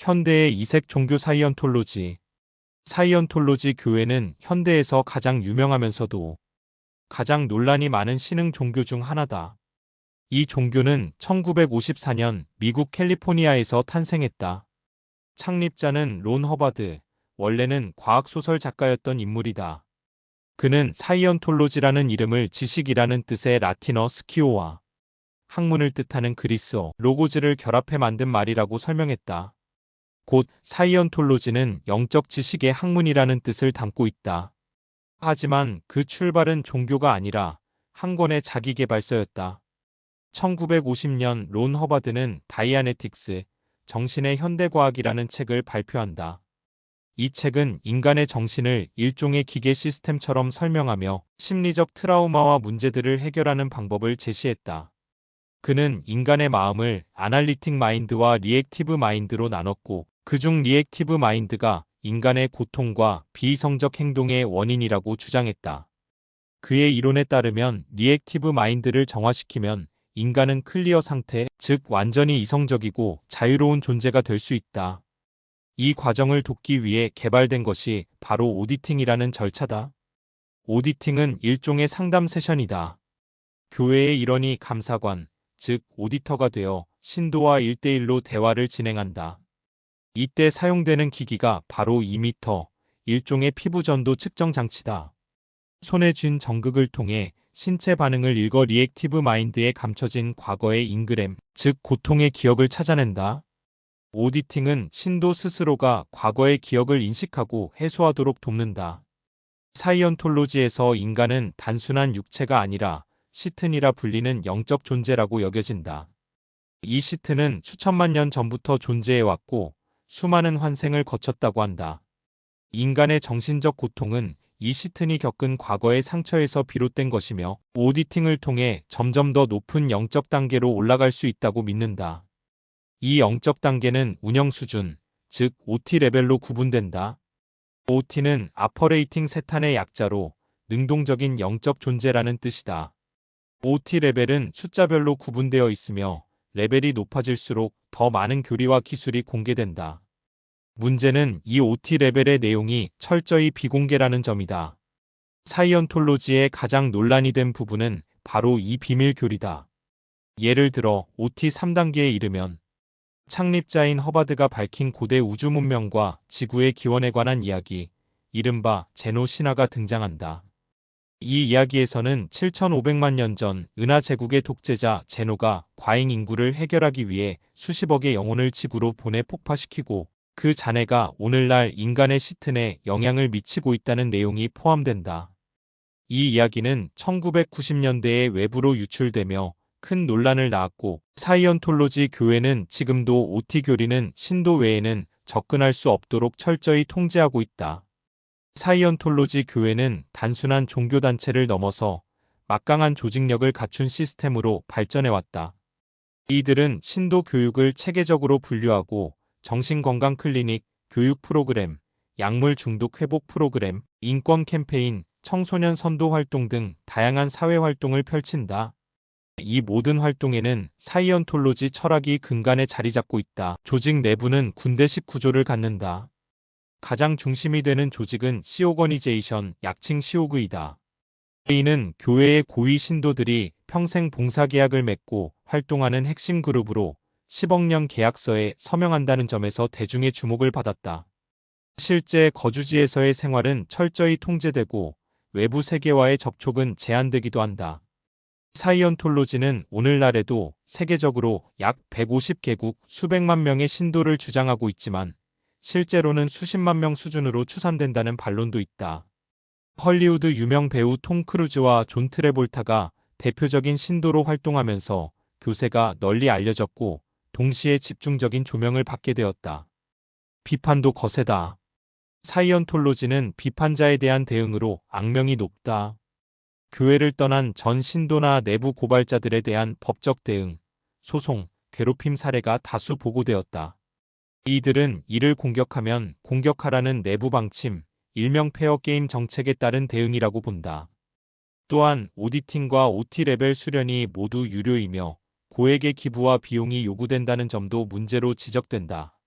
현대의 이색 종교 사이언톨로지. 사이언톨로지 교회는 현대에서 가장 유명하면서도 가장 논란이 많은 신흥 종교 중 하나다. 이 종교는 1954년 미국 캘리포니아에서 탄생했다. 창립자는 론 허바드, 원래는 과학소설 작가였던 인물이다. 그는 사이언톨로지라는 이름을 지식이라는 뜻의 라틴어 스키오와 학문을 뜻하는 그리스어 로고즈를 결합해 만든 말이라고 설명했다. 곧 사이언톨로지는 영적 지식의 학문이라는 뜻을 담고 있다. 하지만 그 출발은 종교가 아니라 한 권의 자기개발서였다. 1950년 론 허바드는 다이아네틱스, 정신의 현대과학이라는 책을 발표한다. 이 책은 인간의 정신을 일종의 기계 시스템처럼 설명하며 심리적 트라우마와 문제들을 해결하는 방법을 제시했다. 그는 인간의 마음을 아날리틱 마인드와 리액티브 마인드로 나눴고 그중 리액티브 마인드가 인간의 고통과 비이성적 행동의 원인이라고 주장했다. 그의 이론에 따르면 리액티브 마인드를 정화시키면 인간은 클리어 상태, 즉 완전히 이성적이고 자유로운 존재가 될 수 있다. 이 과정을 돕기 위해 개발된 것이 바로 오디팅이라는 절차다. 오디팅은 일종의 상담 세션이다. 교회의 일원이 감사관, 즉 오디터가 되어 신도와 1대1로 대화를 진행한다. 이때 사용되는 기기가 바로 2미터, 일종의 피부전도 측정 장치다. 손에 쥔 정극을 통해 신체 반응을 읽어 리액티브 마인드에 감춰진 과거의 인그램, 즉 고통의 기억을 찾아낸다. 오디팅은 신도 스스로가 과거의 기억을 인식하고 해소하도록 돕는다. 사이언톨로지에서 인간은 단순한 육체가 아니라 시튼이라 불리는 영적 존재라고 여겨진다. 이 시트는 수천만 년 전부터 존재해왔고 수많은 환생을 거쳤다고 한다. 인간의 정신적 고통은 이 시튼이 겪은 과거의 상처에서 비롯된 것이며 오디팅을 통해 점점 더 높은 영적 단계로 올라갈 수 있다고 믿는다. 이 영적 단계는 운영 수준, 즉 OT 레벨로 구분된다. OT는 아퍼레이팅 세탄의 약자로 능동적인 영적 존재라는 뜻이다. OT 레벨은 숫자별로 구분되어 있으며 레벨이 높아질수록 더 많은 교리와 기술이 공개된다. 문제는 이 OT 레벨의 내용이 철저히 비공개라는 점이다. 사이언톨로지의 가장 논란이 된 부분은 바로 이 비밀 교리다. 예를 들어 OT 3단계에 이르면 창립자인 허바드가 밝힌 고대 우주 문명과 지구의 기원에 관한 이야기, 이른바 제노 신화가 등장한다. 이 이야기에서는 7,500만 년 전 은하 제국의 독재자 제노가 과잉 인구를 해결하기 위해 수십억의 영혼을 지구로 보내 폭파시키고 그 잔해가 오늘날 인간의 시튼에 영향을 미치고 있다는 내용이 포함된다. 이 이야기는 1990년대에 외부로 유출되며 큰 논란을 낳았고 사이언톨로지 교회는 지금도 OT 교리는 신도 외에는 접근할 수 없도록 철저히 통제하고 있다. 사이언톨로지 교회는 단순한 종교단체를 넘어서 막강한 조직력을 갖춘 시스템으로 발전해왔다. 이들은 신도 교육을 체계적으로 분류하고 정신건강 클리닉, 교육 프로그램, 약물 중독 회복 프로그램, 인권 캠페인, 청소년 선도 활동 등 다양한 사회 활동을 펼친다. 이 모든 활동에는 사이언톨로지 철학이 근간에 자리 잡고 있다. 조직 내부는 군대식 구조를 갖는다. 가장 중심이 되는 조직은 시오거니제이션, 약칭 시오그이다. 이는 교회의 고위 신도들이 평생 봉사계약을 맺고 활동하는 핵심 그룹으로 10억 년 계약서에 서명한다는 점에서 대중의 주목을 받았다. 실제 거주지에서의 생활은 철저히 통제되고 외부 세계와의 접촉은 제한되기도 한다. 사이언톨로지는 오늘날에도 세계적으로 약 150개국 수백만 명의 신도를 주장하고 있지만 실제로는 수십만 명 수준으로 추산된다는 반론도 있다. 헐리우드 유명 배우 톰 크루즈와 존 트레볼타가 대표적인 신도로 활동하면서 교세가 널리 알려졌고 동시에 집중적인 조명을 받게 되었다. 비판도 거세다. 사이언톨로지는 비판자에 대한 대응으로 악명이 높다. 교회를 떠난 전 신도나 내부 고발자들에 대한 법적 대응, 소송, 괴롭힘 사례가 다수 보고되었다. 이들은 이를 공격하면 공격하라는 내부 방침, 일명 페어 게임 정책에 따른 대응이라고 본다. 또한 오디팅과 OT 레벨 수련이 모두 유료이며 고액의 기부와 비용이 요구된다는 점도 문제로 지적된다.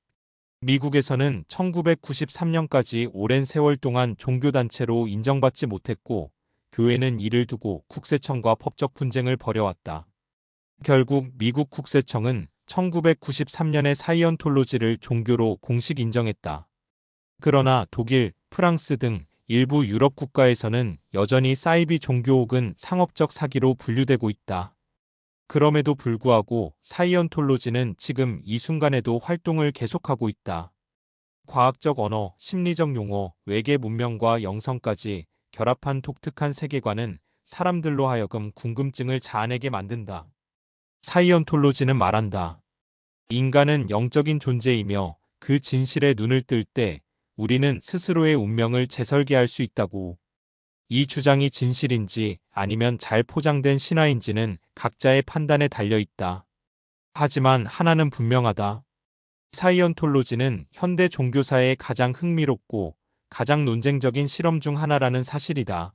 미국에서는 1993년까지 오랜 세월 동안 종교단체로 인정받지 못했고, 교회는 이를 두고 국세청과 법적 분쟁을 벌여왔다. 결국 미국 국세청은 1993년에 사이언톨로지를 종교로 공식 인정했다. 그러나 독일, 프랑스 등 일부 유럽 국가에서는 여전히 사이비 종교 혹은 상업적 사기로 분류되고 있다. 그럼에도 불구하고 사이언톨로지는 지금 이 순간에도 활동을 계속하고 있다. 과학적 언어, 심리적 용어, 외계 문명과 영성까지 결합한 독특한 세계관은 사람들로 하여금 궁금증을 자아내게 만든다. 사이언톨로지는 말한다. 인간은 영적인 존재이며 그 진실에 눈을 뜰 때 우리는 스스로의 운명을 재설계할 수 있다고. 이 주장이 진실인지 아니면 잘 포장된 신화인지는 각자의 판단에 달려 있다. 하지만 하나는 분명하다. 사이언톨로지는 현대 종교사의 가장 흥미롭고 가장 논쟁적인 실험 중 하나라는 사실이다.